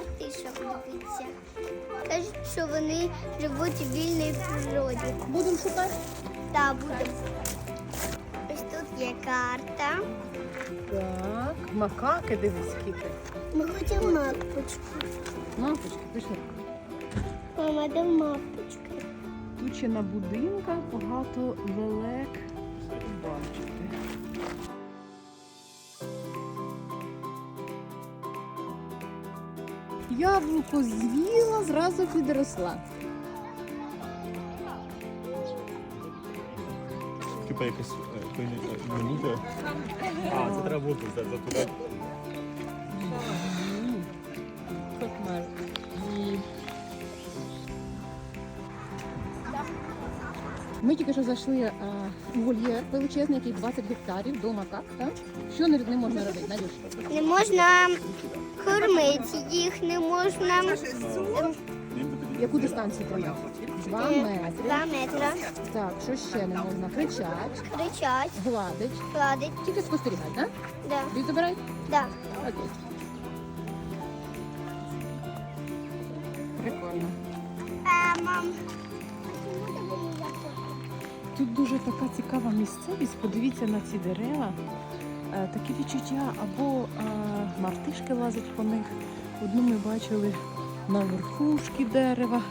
мартишок дивіться. Кажуть, що вони живуть у вільній природі. Будемо шукати. Та будемо. Ось тут є карта. Так, макаки дивись, скільки. Ми хочемо мапочку. Мапочки, пішли. Мама, де мапочка? Тут ще на будинках багато лелек. Бачите. Яблуко з'їла, зразу підросла. Типа якась е, е, минута. А, це треба воду туди. Ми тільки що зайшли у вольєр величезний, який 20 гектарів до макак. Так? Що не, не можна робити, Надюш? Не можна кормити їх, не можна Яку дистанцію треба? Два е, метри. два метри Так, що ще не можна? Кричать, кричать, гладить. гладить. Тільки спостерігати, так? Да, Ти забирай? да. Окей. Прикольно. А, мам. Тут дуже така цікава місцевість. Подивіться на ці дерева. Е, Таке відчуття або е, мартишки лазять по них. Одну ми бачили на верхушки дерева.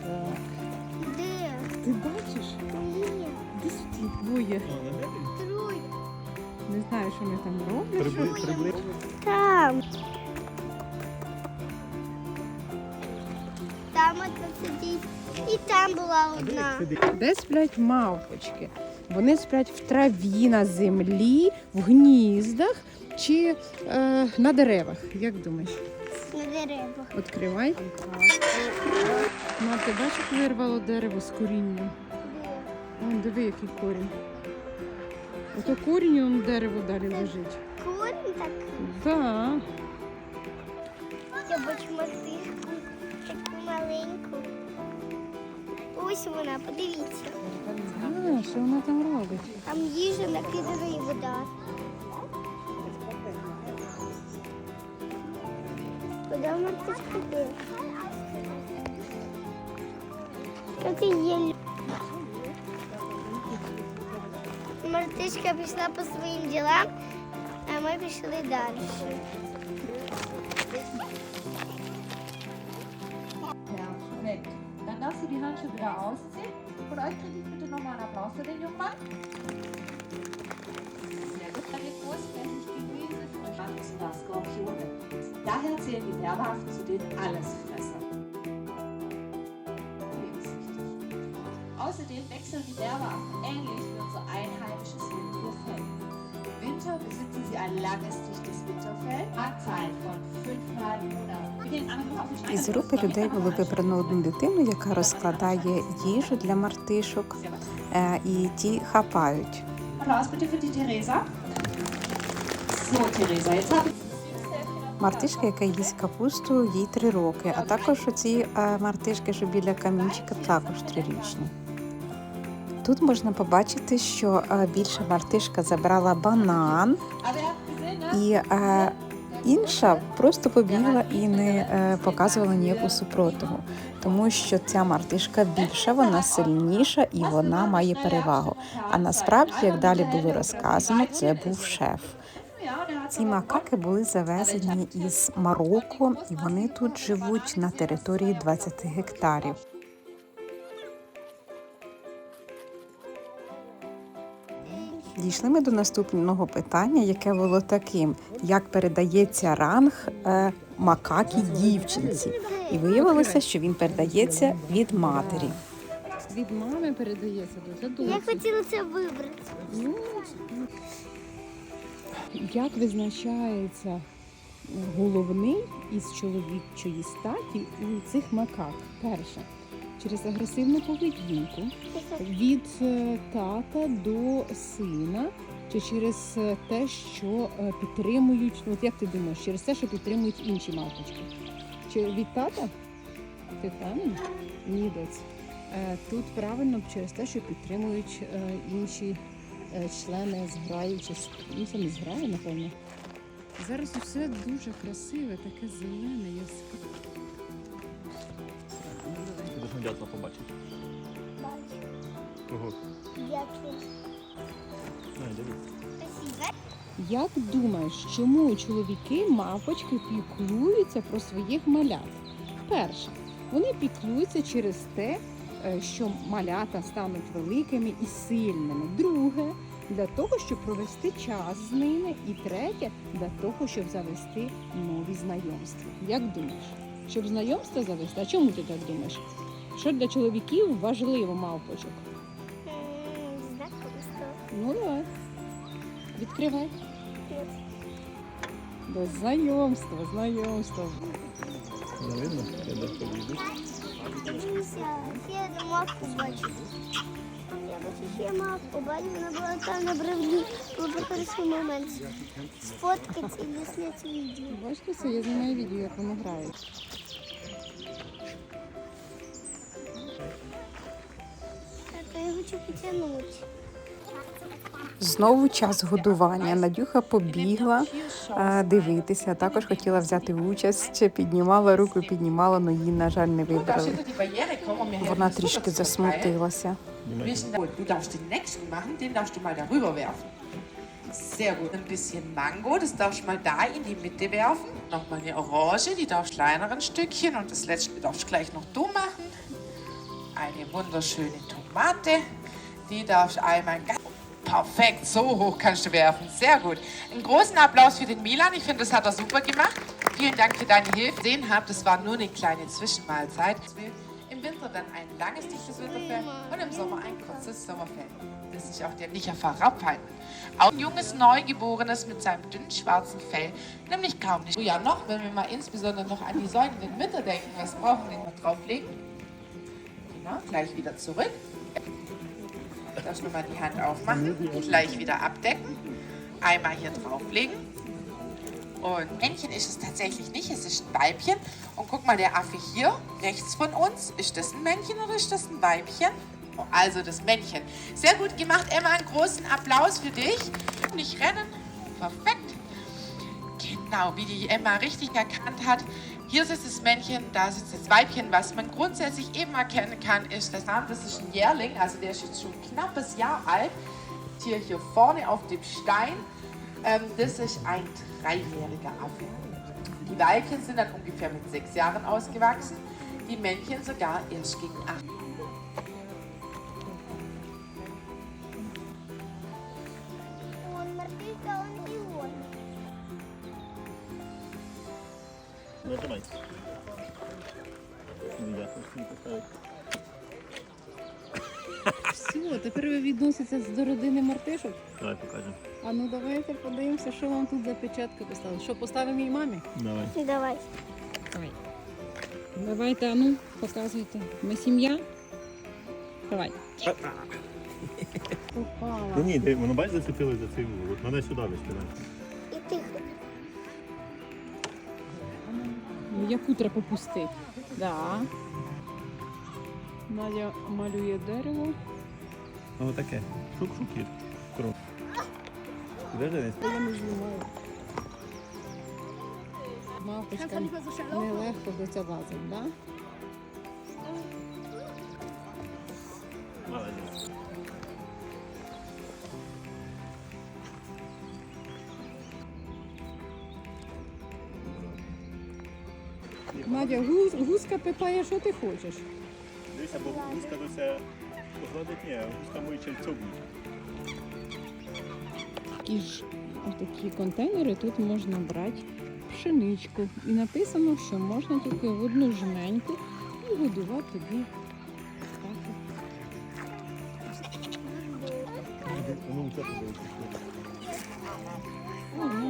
Так. Де? Ти бачиш? Ні. Де сюди двоє? Труй. Не знаю, що вони там роблять. Там І там була одна. Де сплять мавпочки? Вони сплять в траві на землі, в гніздах чи е, на деревах. Як думаєш? На деревах. Відкривай. Ну, ти бачиш, вирвало дерево з корінням? Вон, диви, який корінь. Ото корінь он дерево далі лежить. Корінь такий. Да. Я бачу мартишку. Таку маленьку. Ось вона, подивіться. А, що вона там робить? Там їжа накидана і вода. Куди мартишка йде? Тут і є. Мартишка пішла по своїм ділам, а ми пішли далі. Ja, Moment. Die Handschuhe wieder ausziehen. Und euch kriege ich bitte nochmal einen Applaus für den jungen Mann. Daher zählen die Werbehaft zu den Allesfressern. Außerdem wechseln die Werbehaft ähnlich wie unser einheimisches Windurfell. Winter besitzen sie ein langes, dichtes Winterfell. Marktzeit von 5,5 Monaten. Den Із групи людей було вибрано одну дитину, яка розкладає їжу для мартишок, е, і ті хапають. Мартишка, яка їсть капусту, їй три роки, а також оці е, мартишки, що біля камінчика, також трирічні. Тут можна побачити, що е, більша мартишка забрала банан, і інша просто побігла і не е, показувала ніяку супротиву, тому що ця мартишка більша, вона сильніша і вона має перевагу. А насправді, як далі було розказано, це був шеф. Ці макаки були завезені із Марокко, і вони тут живуть на території 20 гектарів. Дійшли ми до наступного питання, яке було таким: як передається ранг е, макакі дівчинці? І виявилося, що він передається від матері. Від мами передається до Я задумки. хотіла це вибрати. Ну, як визначається головний із чоловічої статі у цих макак? Перше, через агресивну поведінку від е, тата до сина, чи через е, те, що е, підтримують, ну, от як ти думаєш, через те, що підтримують інші мавпочки? Чи від тата? Ти впевнена? Ні, доць. Тут правильно через те, що підтримують інші члени зграї, чи ну це не зграя, напевно. Зараз усе дуже красиве, таке зелене, яскраве. Дятла побачити. Бачу. Кого? Дякую. На, дивись. Спасибо. Як думаєш, чому чоловіки мавпочки піклуються про своїх малят? Перше, вони піклуються через те, е, що малята стануть великими і сильними. Друге, для того, щоб провести час з ними. І третє, для того, щоб завести нові знайомства. Як думаєш? Щоб знайомства завести? А чому ти так думаєш? Що для чоловіків важливо мавпочок? М, Ну давай. Відкривай. До знайомства, знайомства. Не видно? Я десь підійду. Дивися, я до мавку бачу. Я бачу, що я мавку бачу, вона була там на бровні. Був хороший момент. Сфоткать і зняти відео. Бачите, я знімаю відео, як вони грають. Так, я хочу потягнути. Знову час годування. Надюха побігла е, дивитися. Також хотіла взяти участь, піднімала руку, піднімала, але її, на жаль, не вибрали. Вона трішки засмутилася. Sehr gut. Ein bisschen Mango, das darfst du mal da in die Mitte werfen. Nochmal eine Orange, die darfst kleineren Stückchen. Und das letzte darfst du gleich noch du machen. Eine wunderschöne Tomate, die darfst du einmal ganz perfekt, so hoch kannst du werfen. Sehr gut. Einen großen Applaus für den Milan. Ich finde, das hat er super gemacht. Vielen Dank für deine Hilfe. Gesehen habt, das war nur eine kleine Zwischenmahlzeit. Im Winter dann ein langes, dichtes Winterfell und im Sommer ein kurzes Sommerfell. Das sich auch der Licher verabhalten. Auch ein junges Neugeborenes mit seinem dünnen schwarzen Fell, nämlich kaum nicht. Oh ja, noch, wenn wir mal insbesondere noch an die säugenden Mütter denken, was brauchen wir noch drauflegen? Genau, gleich wieder zurück. Darfst du mal die Hand aufmachen, gleich wieder abdecken. Einmal hier drauflegen. Und Männchen ist es tatsächlich nicht, es ist ein Weibchen. Und guck mal, der Affe hier rechts von uns, ist das ein Männchen oder ist das ein Weibchen? Oh, Also das Männchen. Sehr gut gemacht, Emma, einen großen Applaus für dich. Nicht rennen, perfekt. Genau, wie die Emma richtig erkannt hat. Hier sitzt das Männchen, da sitzt das Weibchen. Was man grundsätzlich eben erkennen kann, ist das das ist ein Jährling, also der ist jetzt schon ein knappes Jahr alt. Hier, hier vorne auf dem Stein, ähm, das ist ein dreijähriger Affe. Die Weibchen sind dann ungefähr mit sechs Jahren ausgewachsen, die Männchen sogar erst gegen acht. Ну. Ну, поставити. Все, тепер ви відноситеся до родини мартишок. Давай покажемо. А ну давайте подивимося, що вам тут за печатка поставили. Що поставимо їй мамі? Давай. Давай. Давай. Давайте, а ну, показуйте. Ми сім'я? Давай. Попала. Ну ні, воно бачиш, зацепилось за цей вугол. От Мене сюди вистигає. Яку треба пустити? Да. Надя малює дерево. Ну таке. Шук-шук і кров. Подожди, Я не знімаю. Мавпочка нелегко до цього лазить, да? Надя, гуз, гуска питає, що ти хочеш. Дивися, бо гуска до це погладить, ні, гуска мої чальцо буде. Такі ж такі контейнери тут можна брати пшеничку. І написано, що можна тільки в одну жменьку і годувати тобі. птахів.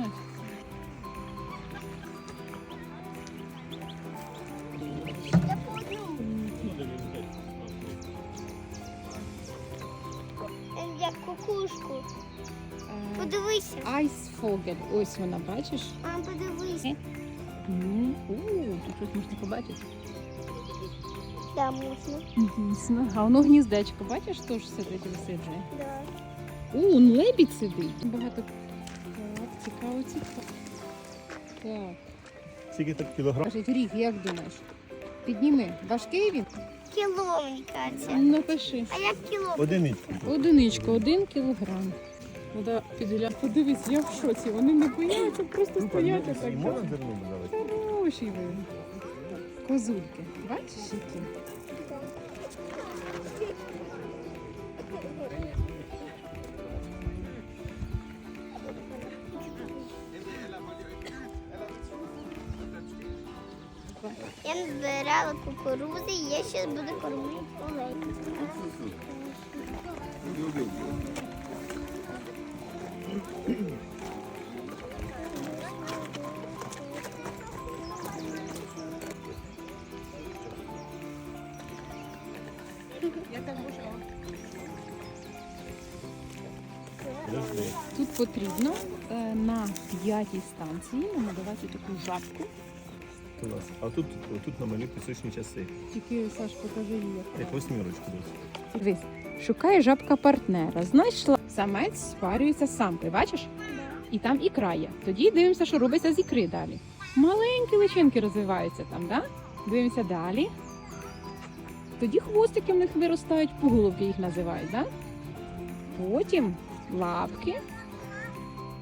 Подивися. Айсфогель. Ось вона, бачиш? А, подивись. Ну, у, тут щось можна побачити. Да, можна. Дійсно. А воно гніздечко, бачиш, теж сидить висиджує. Да. О, он лебідь сидить. Багато так, цікаво, цікаво. Так. Скільки так кілограм? Кажуть, ріг, як думаєш? Підніми. Важкий він? Кіло, мені кажеться. Напиши. А як кіло? Одиничку. Одиничка, один кілограм. Треба підгляд. Подивись, я в шоці. Вони не бояться, просто стоять. І можна зерно? Хороші ви. Козульки. Бачиш які? Я назбирала кукурузи, я ще буду кормити оленів. Тут потрібно е, на п'ятій станції намалювати таку жабку. А тут, тут намалюй пісочні часи. Тільки Саш, покажи її. як Як восьмірочку десь. Дивись, шукає жабка партнера. Знайшла самець спарюється з самкою, бачиш? І там ікра є. Тоді дивимося, що робиться з ікри далі. Маленькі личинки розвиваються там, да? Дивимося далі. Тоді хвостики в них виростають, пуголовки їх називають, да? Потім лапки.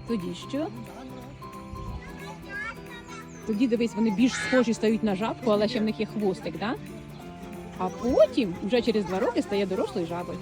Тоді що? Тоді дивись, вони більш схожі стають на жабку, але ще в них є хвостик, да? А потім, вже через два роки, стає дорослою жабою.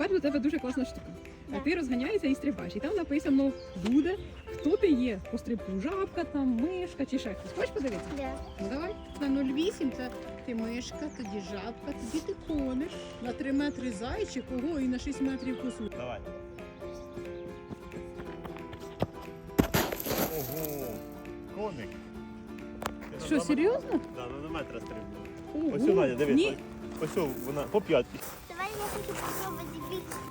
Попереду у тебе дуже класна штука. Да. Ти розганяєшся і стрибаєш. І там написано буде, хто ти є. По стрибку жабка, там, мишка чи ще хтось. Хочеш подивитися? Да. Ну давай. На 0,8 це ти мишка, тоді жабка, тоді ти кониш. На 3 метри зайчик, ого, і на 6 метрів косу. Давай. Ого. Коник. Що, серйозно? Да, на метра стрибнув. Ого. Ось Надя, дивись. Ні. Ось вона по п'ятки. Давай я хочу Thank you.